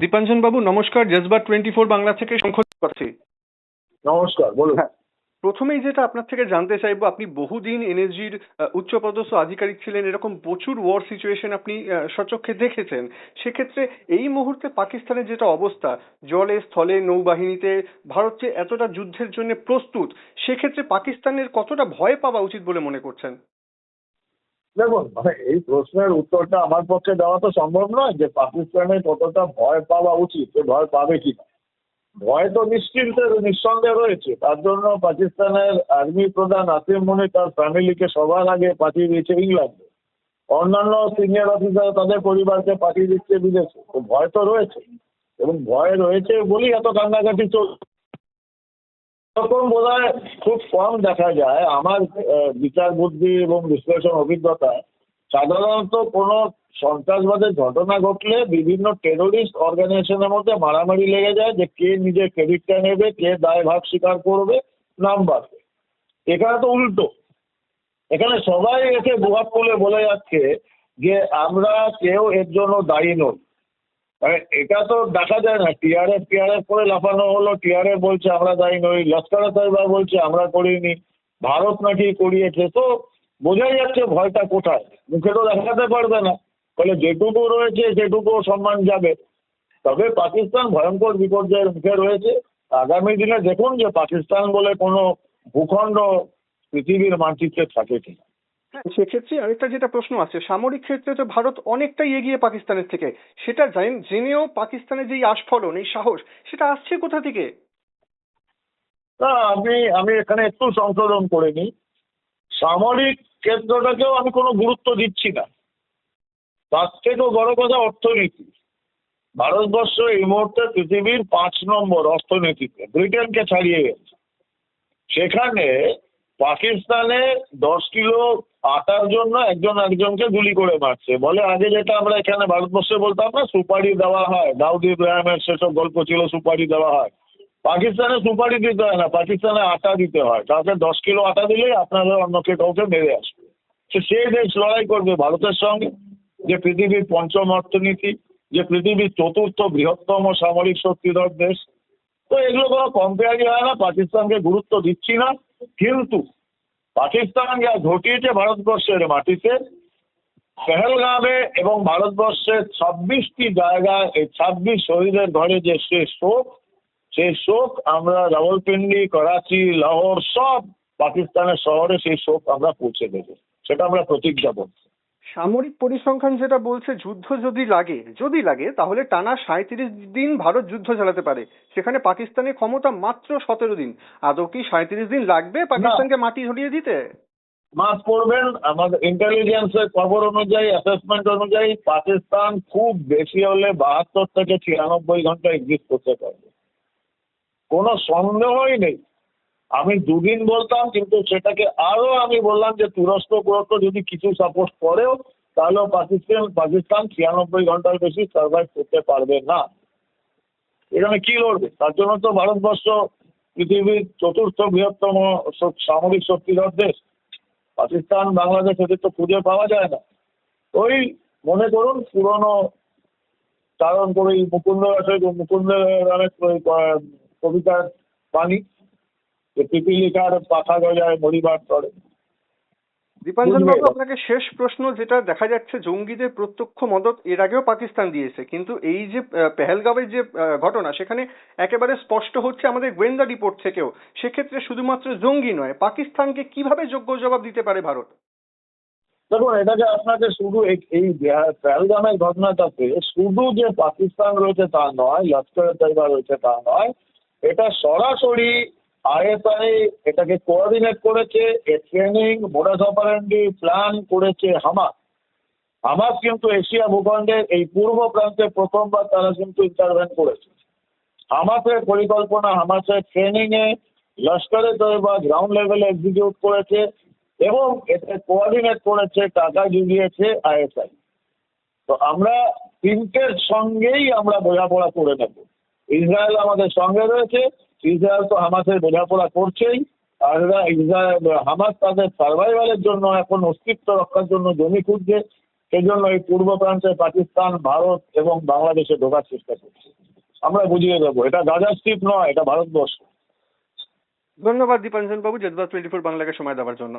দীপাঞ্জন বাবু নমস্কার জজবা twenty four Bangla থেকে শঙ্খ করছি। নমস্কার বলুন। হ্যাঁ প্রথমেই যেটা আপনার থেকে জানতে চাইব আপনি বহুদিন এনএসজির উচ্চপদস্থ আধিকারিক ছিলেন এরকম প্রচুর ওয়ার সিচুয়েশন আপনি সচক্ষে দেখেছেন। সেক্ষেত্রে এই মুহূর্তে পাকিস্তানের যেটা অবস্থা জলে স্থলে নৌবাহিনীতে ভারত যে এতটা যুদ্ধের জন্য প্রস্তুত সেক্ষেত্রে পাকিস্তানের কতটা ভয় পাওয়া উচিত বলে মনে করছেন? দেখুন মানে এই প্রশ্নের উত্তরটা আমার পক্ষে দেওয়া তো সম্ভব নয় যে পাকিস্তানের কতটা ভয় পাওয়া উচিত সে ভয় পাবে কিনা। ভয় তো নিশ্চিন্তে নিঃসন্দেহে রয়েছে, তার জন্য পাকিস্তানের আর্মি প্রধান আসিম মনি তার ফ্যামিলিকে সবার আগে পাঠিয়ে দিয়েছে ইংল্যান্ডে। অন্যান্য সিনিয়র অফিসার তাদের পরিবারকে পাঠিয়ে দিচ্ছে বিদেশে। তো ভয় তো রয়েছে, এবং ভয় রয়েছে বলেই এত কান্নাকাটি চলছে। এরকম বোধহয় খুব কম দেখা যায়। আমার বিচার বুদ্ধি এবং বিশ্লেষণ অভিজ্ঞতায় সাধারণত কোনো সন্ত্রাসবাদের ঘটনা ঘটলে বিভিন্ন টেরোরিস্ট অর্গানাইজেশনের মধ্যে মারামারি লেগে যায় যে কে নিজের ক্রেডিটটা নেবে, কে দায় ভাগ স্বীকার করবে নাম বাড়বে এখানে তো উল্টো। এখানে সবাই এসে দুহাত তুলে বলে যাচ্ছে যে আমরা কেউ এর জন্য দায়ী নই। এটা তো দেখা যায় না। টিআরএফ টিআরএফ করে লাফানো হলো। টিআরএফ বলছে, আমরা দায়ী নই লস্কর তৈবা বলছে, আমরা করিনি। ভারত নাকি করিয়েছে। তো বোঝাই যাচ্ছে ভয়টা কোথায়। মুখে তো দেখাতে পারবে না। ফলে যেটুকু রয়েছে, সেটুকু সম্মান যাবে। তবে পাকিস্তান ভয়ঙ্কর বিপর্যয়ের মুখে রয়েছে। আগামী দিনে দেখুন যে পাকিস্তান বলে কোনো ভূখণ্ড পৃথিবীর মানচিত্রে থাকে কিনা। সেক্ষেত্রে আরেকটা যেটা প্রশ্ন আছে, সামরিক ক্ষেত্রে তো ভারত অনেকটাই এগিয়ে পাকিস্তানের থেকে। সেটা জানেন জেনেও পাকিস্তানের যে আস্ফলন, এই সাহস, সেটা আসছে কোথা থেকে? না, আমি আমি এখানে একটু সংশোধন করে নিই। সামরিক ক্ষেত্রটাকেও আমি কোনো গুরুত্ব দিচ্ছি না। তার থেকেও বড় কথা অর্থনীতি। ভারতবর্ষ এই মুহূর্তে পৃথিবীর পাঁচ নম্বর অর্থনীতিতে, ব্রিটেনকে ছাড়িয়ে গেছে। সেখানে পাকিস্তানে দশ কিলো আটার জন্য একজন একজনকে গুলি করে মারছে। বলে আগে যেটা আমরা এখানে ভারতবর্ষে বলতাম না, সুপারি দেওয়া হয়। দাউদ ইব্রাহিমের সেসব গল্প ছিল, সুপারি দেওয়া হয়। পাকিস্তানে সুপারি দিতে হয় না, পাকিস্তানে আটা দিতে হয়। তাকে দশ কিলো আটা দিলেই আপনারা অন্যকে কাউকে মেরে আসবে। তো সেই দেশ লড়াই করবে ভারতের সঙ্গে, যে পৃথিবীর পঞ্চম অর্থনীতি, যে পৃথিবীর চতুর্থ বৃহত্তম সামরিক শক্তিধর দেশ। তো এগুলো কোনো কম্পেয়ারই হয় না, পাকিস্তানকে গুরুত্ব দিচ্ছি না। কিন্তু পাকিস্তান যা ঘটিয়েছে ভারতবর্ষের মাটিতে, পেহলগামে এবং ভারতবর্ষের ছাব্বিশটি জায়গায় এই ছাব্বিশ শহীদের ঘরে যে সে শোক সেই শোক আমরা রাওয়ালপিন্ডি, করাচি, লাহোর সব পাকিস্তানের শহরে সেই শোক আমরা পৌঁছে দেবো। সেটা আমরা প্রতিজ্ঞা করছি। সামরিক পরিসংখ্যান যেটা বলছে যুদ্ধ যদি লাগে যদি লাগে তাহলে টানা সাঁত্রিশ দিন ভারত যুদ্ধ চালাতে পারে। সেখানে পাকিস্তানের ক্ষমতা মাত্র সতেরো দিন। আদৌ কি সাঁত্রিশ দিন লাগবে পাকিস্তানকে মাটি ধরিয়ে দিতে? মাস করবেন আমাদের ইন্টেলিজেন্সের খবর অনুযায়ী অ্যাসেসমেন্ট অনুযায়ী পাকিস্তান খুব বেশি হলে বাহাত্তর থেকে ছিয়ানব্বই ঘণ্টা এক্সিস্ট করতে পারবে। কোনো সন্দেহই নেই। আমি দুদিন বলতাম, কিন্তু সেটাকে আরও আমি বললাম যে তুরস্ক তুরস্ক যদি কিছু সাপোর্ট করেও, তাহলেও পাকিস্তান পাকিস্তান ছিয়ানব্বই ঘণ্টার বেশি সার্ভাইভ করতে পারবে না। এখানে কি লড়বে? তার জন্য তো ভারতবর্ষ পৃথিবীর চতুর্থ বৃহত্তম সামরিক শক্তিধর দেশ। পাকিস্তান, বাংলাদেশ এদের তো খুঁজে পাওয়া যায় না। ওই মনে করুন, পুরনো চারণ করে মুকুন্দ মুকুন্দ কবিতার বাণী। যে পিপিলিকার পাখা গজায় মরিবার তরে দীপাঞ্জন বাবু আপনাকে শেষ প্রশ্ন যেটা দেখা যাচ্ছে জঙ্গিদের প্রত্যক্ষ মদত এর আগেও পাকিস্তান দিয়েছে। কিন্তু এই যে পেহেলগাঁওয়ের যে ঘটনা সেখানে একেবারে স্পষ্ট হচ্ছে আমাদের গোয়েন্দা রিপোর্ট থেকেও। সেক্ষেত্রে শুধুমাত্র জঙ্গি নয় পাকিস্তানকে কীভাবে যোগ্য জবাব দিতে পারে ভারত? দেখুন এটাকে আপনাকে শুধু এই- এই পেহেলগামের ঘটনাটাতে শুধু যে পাকিস্তান রয়েছে তা নয় লস্কর তৈবা রয়েছে তা নয় এটা সরাসরি আইএসআই এটাকে কোঅর্ডিনেট করেছে এর ট্রেনিং মোডাস অপারেন্ডি প্ল্যান করেছে হামাস। হামাস কিন্তু এশিয়া ভূখণ্ডের এই পূর্ব প্রান্তে প্রথমবার তারা কিন্তু ইন্টারভেন করেছে। হামাসের পরিকল্পনা, হামাসের ট্রেনিং এ লস্করে তৈবা গ্রাউন্ড লেভেলে এক্সিকিউট করেছে এবং এতে কোঅর্ডিনেট করেছে, টাকা জুগিয়েছে আইএসআই তো আমরা তিনটের সঙ্গেই আমরা বোঝাপড়া করে নেব। ইসরায়েল আমাদের সঙ্গে রয়েছে ইসরায়েল তো হামাসের বোঝাপড়া করছেই, আর ইসরায়েল, হামাস তাদের সার্ভাইভালের জন্য এখন অস্তিত্ব রক্ষার জন্য জমি খুঁজছে সেই জন্য এই পূর্ব প্রান্তে পাকিস্তান, ভারত এবং বাংলাদেশে ঢোকার চেষ্টা করছে। আমরা বুঝিয়ে দেবো, এটা গাজা স্ট্রিপ নয়, এটা ভারতবর্ষ। ধন্যবাদ দীপাঞ্জন বাবু জেদবাদ টোয়েন্টি ফোর বাংলাকে সময় দেওয়ার জন্য।